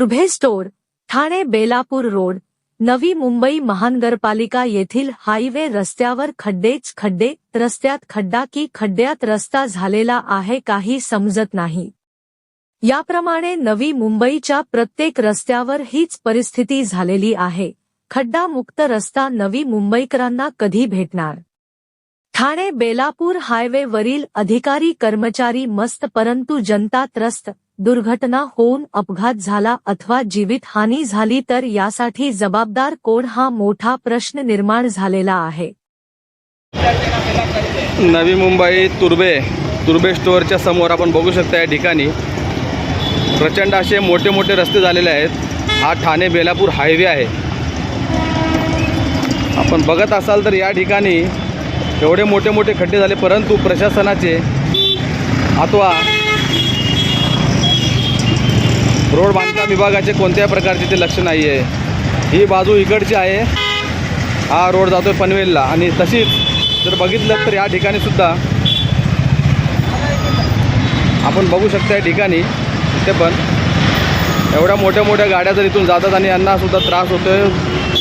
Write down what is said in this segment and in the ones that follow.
दुर्भे store Thane Belapur road Navi Mumbai महानगरपालिका येथील highway रस्त्यावर खड्डेच खड्डे रस्त्यात खड्डा की खड्ड्यात रस्ता झालेला आहे काही समजत नाही. याप्रमाणे नवी मुंबईच्या प्रत्येक रस्त्यावर हीच परिस्थिती झालेली आहे. खड्डा मुक्त रस्ता नवी मुंबईकरांना कधी भेटणार? ठाणे बेलापूर हायवेवरील अधिकारी कर्मचारी मस्त परंतु जनता त्रस्त दुर्घटना होऊन अपघात झाला अथवा जीवितहानी झाली तर यासाठी जबाबदार कोण हा मोठा प्रश्न निर्माण झालेला आहे. नवी मुंबई तुर्बे तुर्बे स्टोअरच्या समोर आपण बघू शकता या ठिकाणी. प्रचंड असे मोठे मोठे रस्ते झालेले आहेत. हा ठाणे बेलापूर हायवे आहे. आपण बघत असाल तर या ठिकाणी एवढे मोठे मोठे खड्डे झाले परंतु प्रशासनाचे अथवा रोड बांधकाम विभागाचे कोणत्याही प्रकारचे ते लक्ष नाही आहे. ही बाजू इकडची आहे. हा रोड जातोय पनवेलला. आणि तशीच जर बघितलं तर या ठिकाणी सुद्धा आपण बघू शकता या ठिकाणी इथे पण एवढ्या मोठ्या मोठ्या गाड्या जर इथून जातात आणि यांना सुद्धा त्रास होतोय.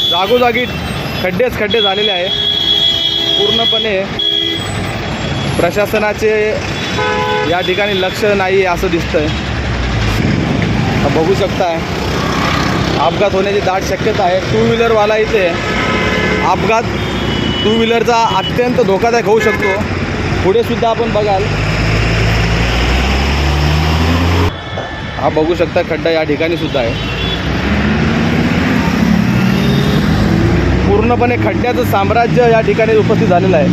जागोजागी खड्डेच खड्डे झालेले आहे. पूर्णपणे प्रशासनाचे या ठिकाणी लक्ष नाही असं दिसतंय. आहे बघू शकताय. अपघात होण्याची दाट शक्यता आहे. टू व्हीलरवाला इथे अपघात टू व्हीलरचा अत्यंत धोकादायक होऊ शकतो. पुढे सुद्धा आपण बघाल. हा बघू शकता खड्डा या ठिकाणी सुद्धा आहे. पूर्णपणे खड्ड्याचं साम्राज्य या ठिकाणी उपस्थित झालेलं आहे.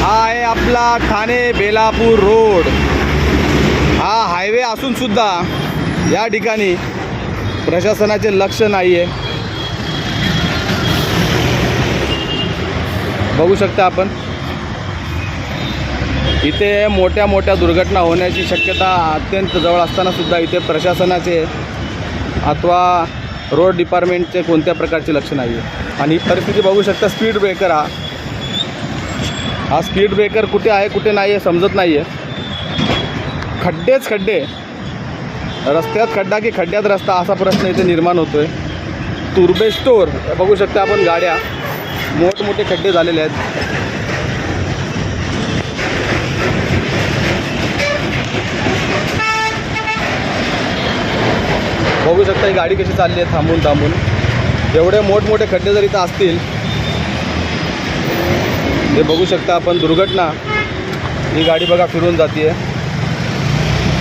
हा आहे आपला ठाणे बेलापूर रोड. हा हायवे असून सुद्धा या ठिकाणी प्रशासनाचे लक्ष नाही आहे बघू शकता आपण. इथे मोठ्या मोठ्या दुर्घटना होण्याची शक्यता अत्यंत जवळ असताना सुद्धा इथे प्रशासनाचे अथवा रोड डिपार्टमेंटचे कोणत्या प्रकारचे लक्ष नाही आहे आणि ही परिस्थिती बघू शकता स्पीड ब्रेकर हा. हा स्पीड ब्रेकर कुठे आहे कुठे नाही आहे समजत नाही आहे खड्डेच खड्डे. रस्त्यात खड्डा की खड्ड्यात रस्ता असा प्रश्न इथे निर्माण होतोय. तुर्बे स्टोर बघू शकता आपण गाड्या. मोठमोठे खड्डे झालेले आहेत. बघू शकता ही गाडी कशी चालली आहे थांबून थांबून. एवढे मोठमोठे खड्डे जर इथं असतील हे बघू शकता आपण दुर्घटना. ही गाडी बघा फिरून जाते आहे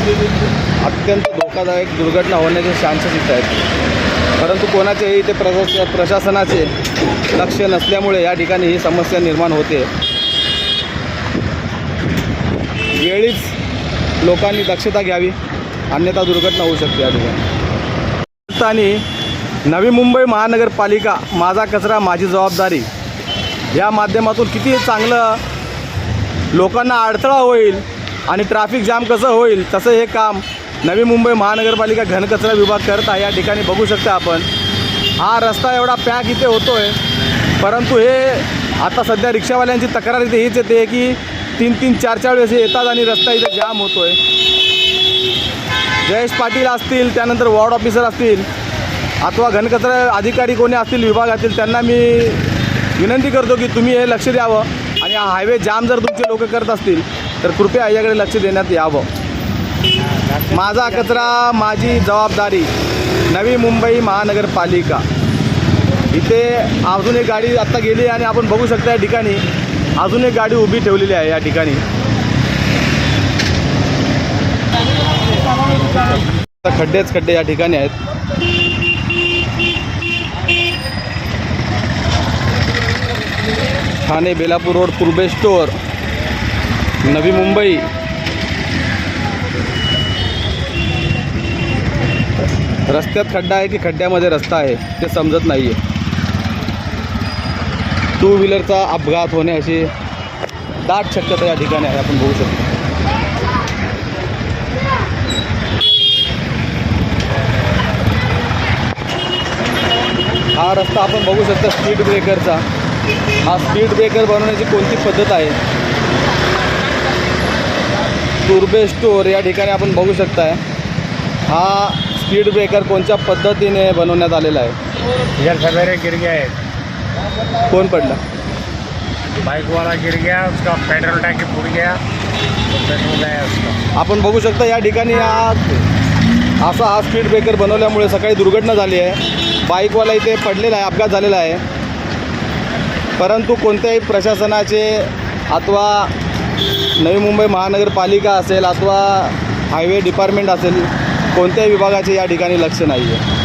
अत्यंत धोकादायक दुर्घटना होण्याचे चान्सेस इथं आहेत. परंतु कोणाचेही इथे प्रशा प्रशासनाचे लक्ष नसल्यामुळे या ठिकाणी ही समस्या निर्माण होते. वेळीच लोकांनी दक्षता घ्यावी. अन्यथा दुर्घटना होऊ शकते या ठिकाणी. आणि नवी मुंबई महानगरपालिका माझा कचरा माझी जबाबदारी या माध्यमातून किती चांगलं लोकांना अडथळा होईल आणि ट्रॅफिक जाम कसं होईल तसं हे काम नवी मुंबई महानगरपालिका घनकचरा विभाग करत आहे. या ठिकाणी बघू शकता आपण. हा रस्ता एवढा पॅक इथे होतो आहे परंतु हे आता सध्या रिक्षावाल्यांची तक्रार इथे हीच येते की तीन तीन चार चार वेळेस येतात आणि रस्ता इथे जाम होतो आहे जयेश पाटील असतील त्यानंतर वॉर्ड ऑफिसर असतील अथवा घनकचरा अधिकारी कोणी असतील विभागातील त्यांना मी विनंती करतो की तुम्ही हे लक्ष द्यावं. आणि हा हायवे जाम जर तुमचे लोक करत असतील तर कृपया याकडे लक्ष देण्यात यावं. माझा कचरा माझी जबाबदारी नवी मुंबई महानगरपालिका. इथे अजून एक गाडी आत्ता गेली आणि आपण बघू शकता या ठिकाणी अजून एक गाडी उभी ठेवलेली आहे या ठिकाणी. खड्डेच खड्डे या ठिकाणी आहेत. ठाणे बेलापूर रोड पूर्बे स्टोअर. नवी मुंबई. रस्त्यात खड्डा आहे की खड्ड्यामध्ये रस्ता आहे ते समजत नाही आहे टू व्हीलरचा अपघात होण्याची दाट शक्यता या ठिकाणी आहे आपण बघू शकतो. हा रस्ता आपण बघू शकता स्पीड ब्रेकरचा. हा स्पीड ब्रेकर बनवण्याची कोणती पद्धत आहे? तुर्बे स्टोअर या ठिकाणी आपण बघू शकताय. हा स्पीड ब्रेकर कोणत्या पद्धतीने बनवण्यात आलेला आहे? इधर सवेरे गिर गया है कोण पडला? बाइक वाला गिर गया उसका पेट्रोल टैंकी फूट गया पेट्रोल उसका आपण बघू शकता या ठिकाणी हा असा हा स्पीड ब्रेकर बनवल्यामुळे सकाळी दुर्घटना झाली आहे. बाईकवाला इथे पडलेला आहे अपघात झालेला आहे. परंतु कोणत्याही प्रशासनाचे अथवा नवी मुंबई महानगरपालिका असेल अथवा हायवे डिपार्टमेंट असेल कोणत्याही विभागाचे या ठिकाणी लक्ष नाही आहे